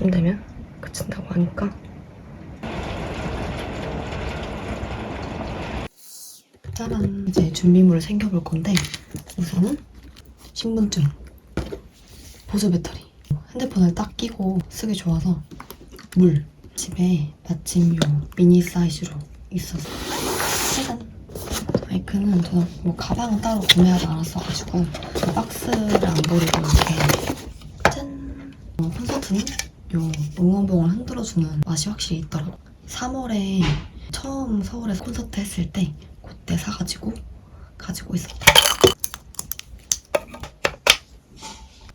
1시쯤 되면 그친다고 하니까. 짜란 이제 준비물을 챙겨볼 건데 우선은 신분증 보조 배터리 핸드폰을 딱 끼고 쓰기 좋아서 물 집에 마침 요 미니 사이즈로 있어서. 짜잔. 마이크는 저는 뭐 가방은 따로 구매하지 않았어가지고 그 박스를 안 버리고 이렇게. 짠. 어, 콘서트는 요 응원봉을 흔들어주는 맛이 확실히 있더라고. 3월에 처음 서울에서 콘서트 했을 때 그때 사가지고 가지고 있었다.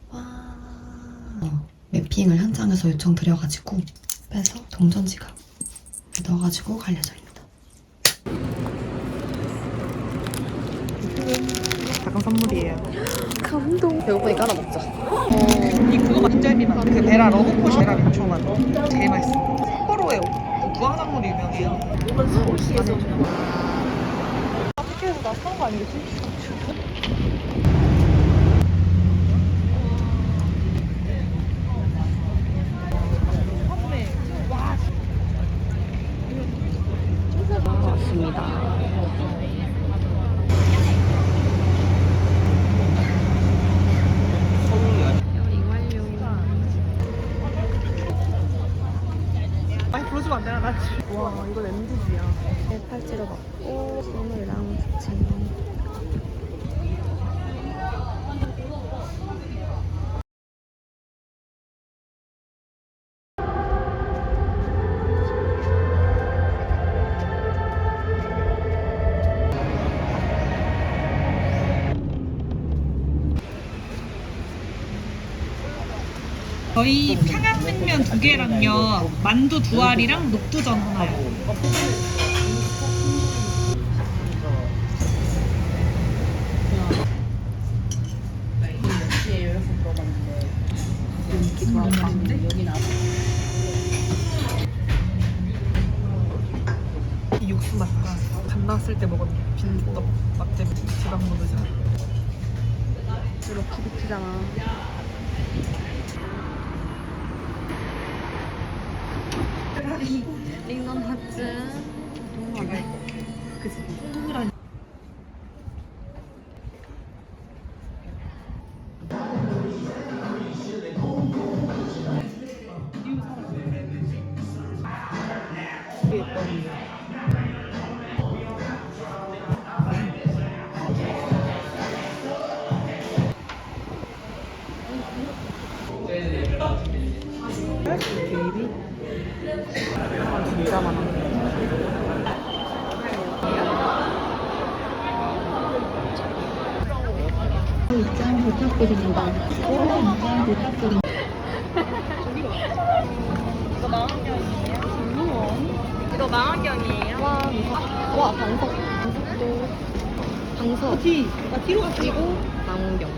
와. 어, 맵핑을 현장에서 요청드려가지고 빼서 동전 지갑 넣어가지고 갈 예정입니다. 작은 선물이에요. 감동 배고프니까 하나 먹자 이 그거 인절미만 그 베라 러브포시 베라 민초만 제일 맛있어. 삿포로에 무화과작물이 유명해요. 이건 서울시에서 어떻게 해서 나 사는 거 아니겠지? 판매. 와, 왔습니다 요리 완료 불러주면 안 되나 나 지금. 와, 이거 렌즈지야. 네, 팔찌로 받고 선물이랑 부채 저희 만두 두 알이랑 녹두전 하나요. 베이비 진짜 많아 입장 부탁드립니다. 입장 부탁드립니다. 이거 망원경이에요? 와. 와, 방석. 방석도. 방석. 뒤, 나 뒤로 갔어. 그리고 망원경.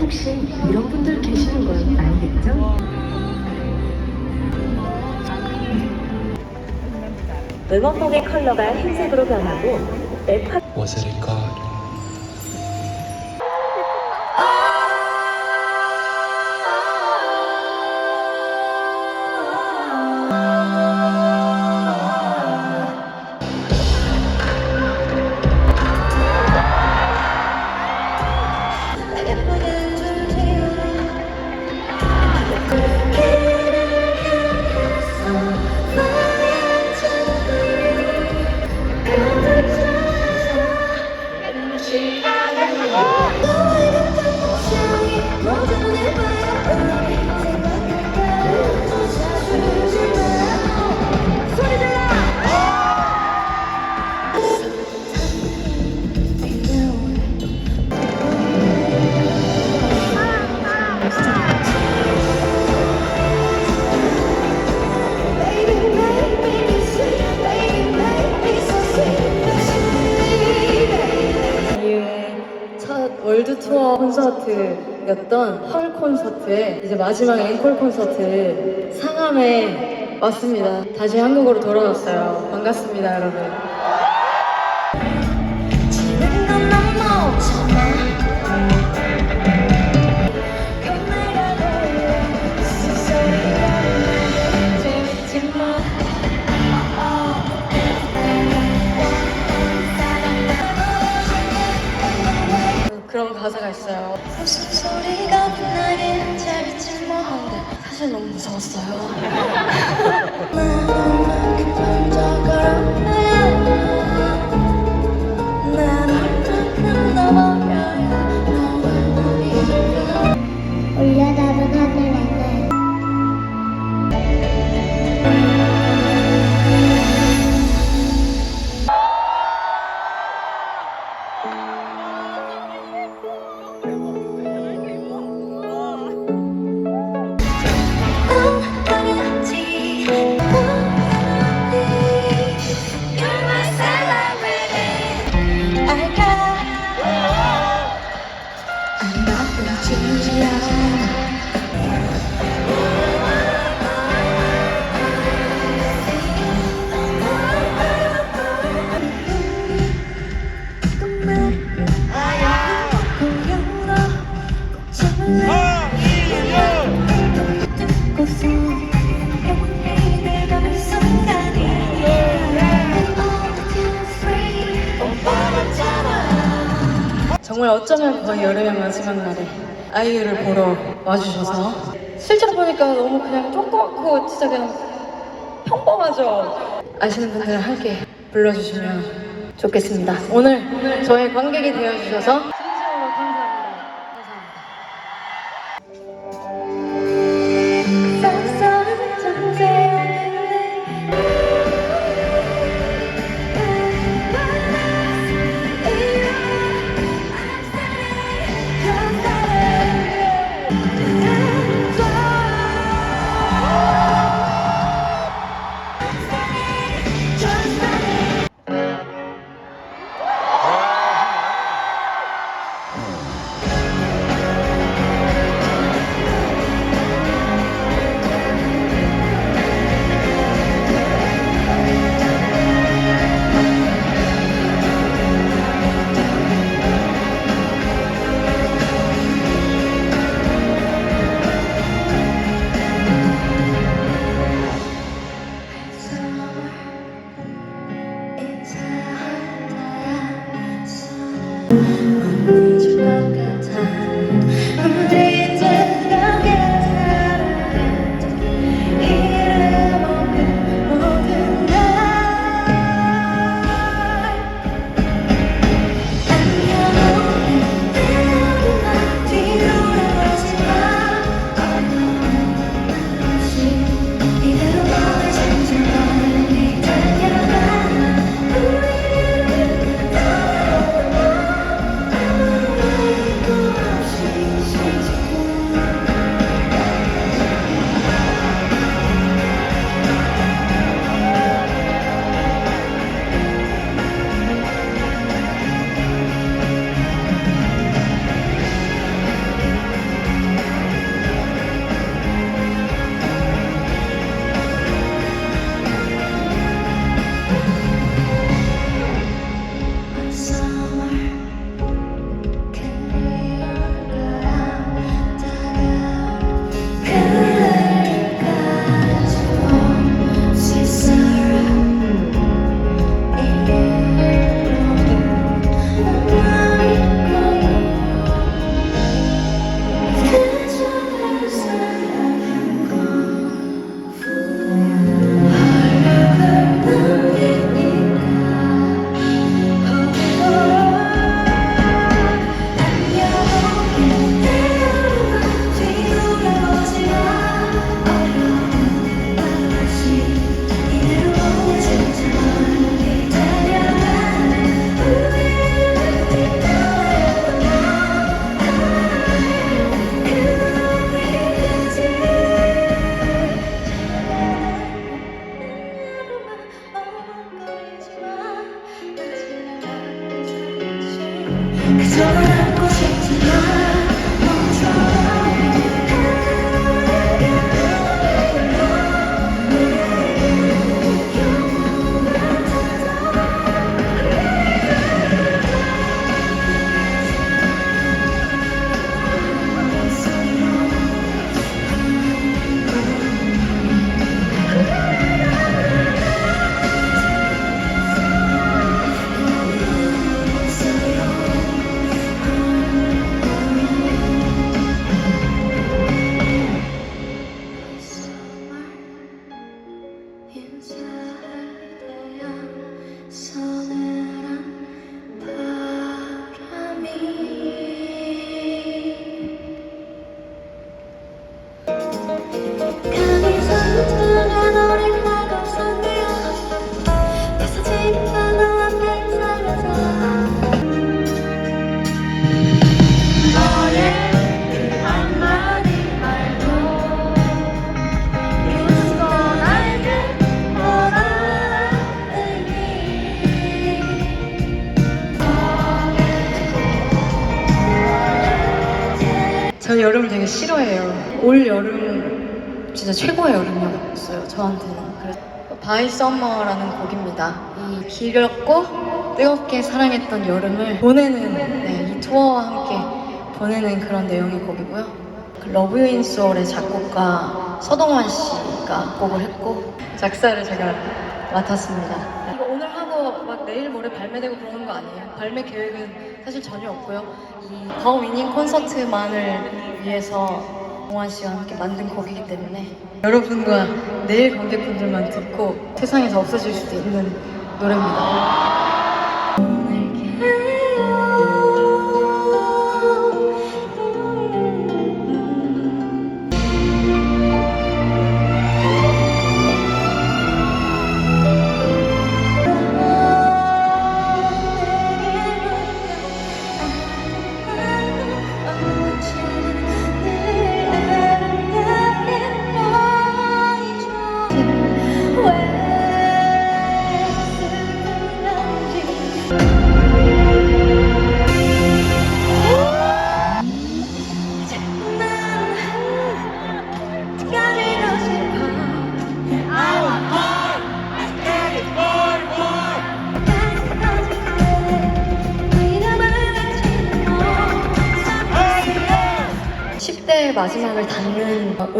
혹시 이런 분들 계시는 걸 알겠죠? 응원봉의 컬러가 흰색으로 변하고 앱 Was 였던 헐 콘서트에 이제 마지막 앵콜 콘서트 상암에 왔습니다. 다시 한국으로 돌아왔어요. 반갑습니다, 여러분. 어쩌면 거의 여름의 마지막 날에 아이유를 보러 와주셔서 실제로 보니까 너무 그냥 조그맣고 진짜 그냥 평범하죠. 아시는 분들은 함께 불러주시면 좋겠습니다. 오늘 저의 관객이 되어주셔서 Ch 전 여름을 되게 싫어해요. 올 여름 진짜 최고의 여름이었어요. 저한테는. 그래서 바이 썸머라는 곡입니다. 이 길었고 뜨겁게 사랑했던 여름을 보내는 네, 이 투어와 함께 보내는 그런 내용의 곡이고요. 그 러브 유인 소울의 작곡가 서동환 씨가 곡을 했고 작사를 제가 맡았습니다. 이거 오늘 하고 막 내일 모레 발매되고 그러는 거 아니에요? 발매 계획은 사실 전혀 없고요. 이 더 위닝 콘서트만을 위해서 동환 씨와 함께 만든 곡이기 때문에 여러분과 내일 관객분들만 듣고 세상에서 없어질 수도 있는 노래입니다.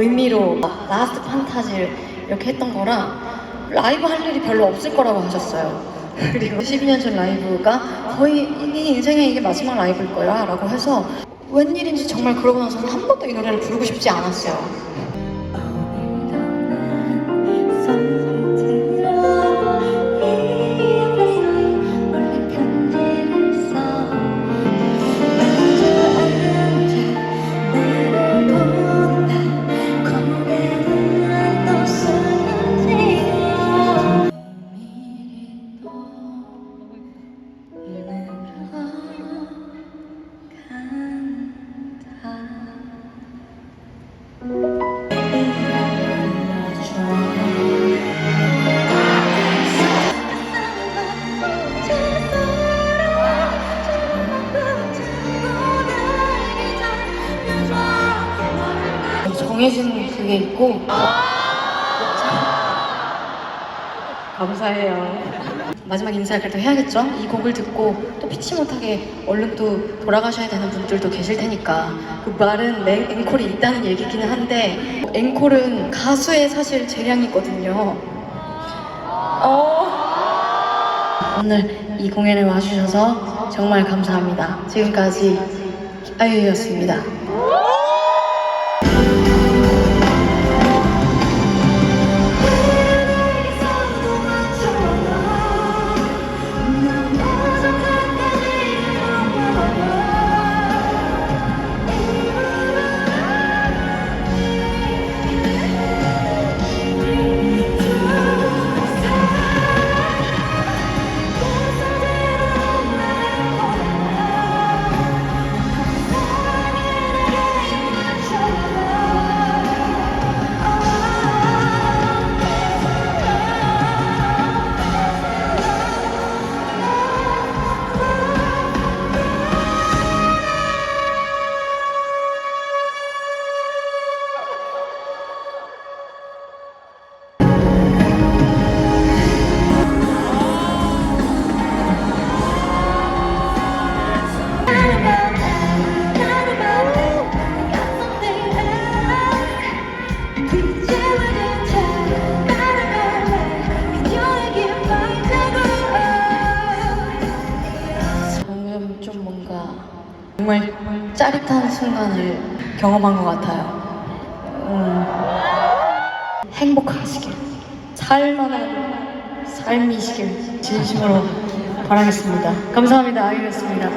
의미로 라스트 판타지를 이렇게 했던 거라 라이브 할 일이 별로 없을 거라고 하셨어요. 그리고 12년 전 라이브가 거의 이게 인생의 이게 마지막 라이브일 거야 라고 해서 웬일인지 정말 그러고 나서는 한 번도 이 노래를 부르고 싶지 않았어요. 그게 있고 감사해요. 마지막 인사를 그래도 해야겠죠? 이 곡을 듣고 또 피치 못하게 얼른 또 돌아가셔야 되는 분들도 계실 테니까 그 말은 맹- 앵콜이 있다는 얘기기는 한데 앵콜은 가수의 사실 재량이거든요. 어. 오늘 이 공연에 와주셔서 정말 감사합니다. 지금까지 아이유였습니다. 짜릿한 순간을 경험한 것 같아요. 음, 행복하시길, 살만한 삶이시길 진심으로 바라겠습니다. 감사합니다. 아이였습니다.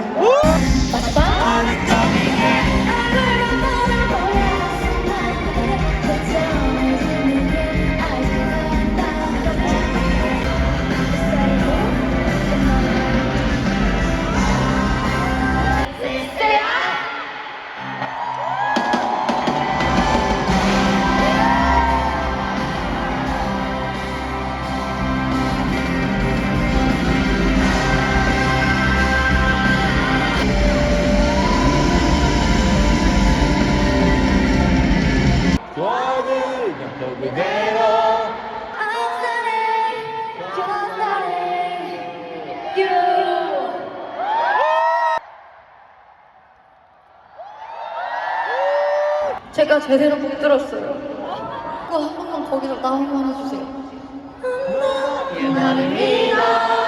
제가 제대로 못 들었어요. 그거 한 번만 거기서 나한번 해주세요. 나를 믿어.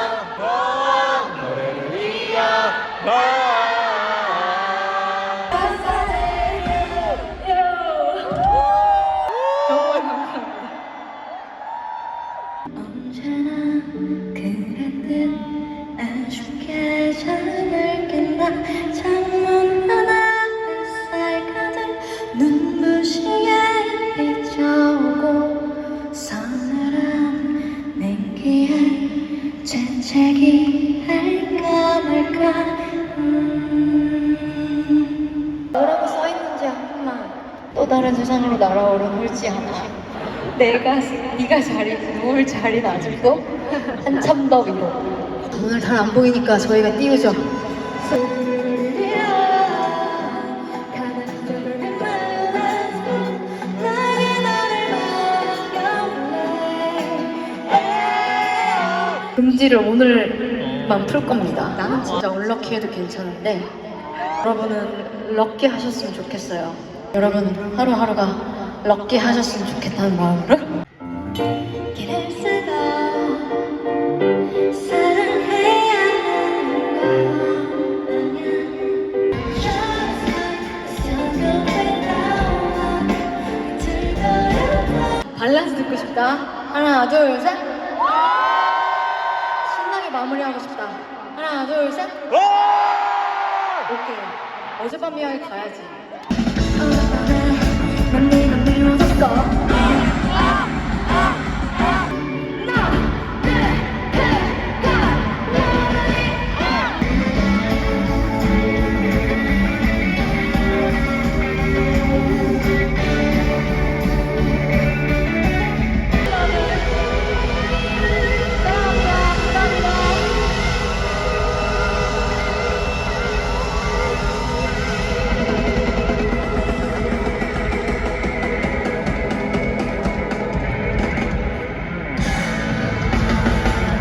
냉기에 재채기 할까 말까. 음. 뭐라고 써 있는지 한 번만 또 다른 세상으로 날아오른 홀지 하나. 내가 네가 자리 누울 자리는 아직도 한참 더 위로. 오늘 잘 안 보이니까 저희가 띄우죠 금지를 오늘만 풀 겁니다. 나는 진짜 얼럭키해도 괜찮은데 여러분은 럭키 하셨으면 좋겠어요. 여러분 하루하루가 럭키 하셨으면 좋겠다는 마음으로 밸런스 듣고 싶다. 하나 둘 셋. 마무리하고 싶다. 하나 둘 셋. 오케이. 어젯밤 이야기 가야지.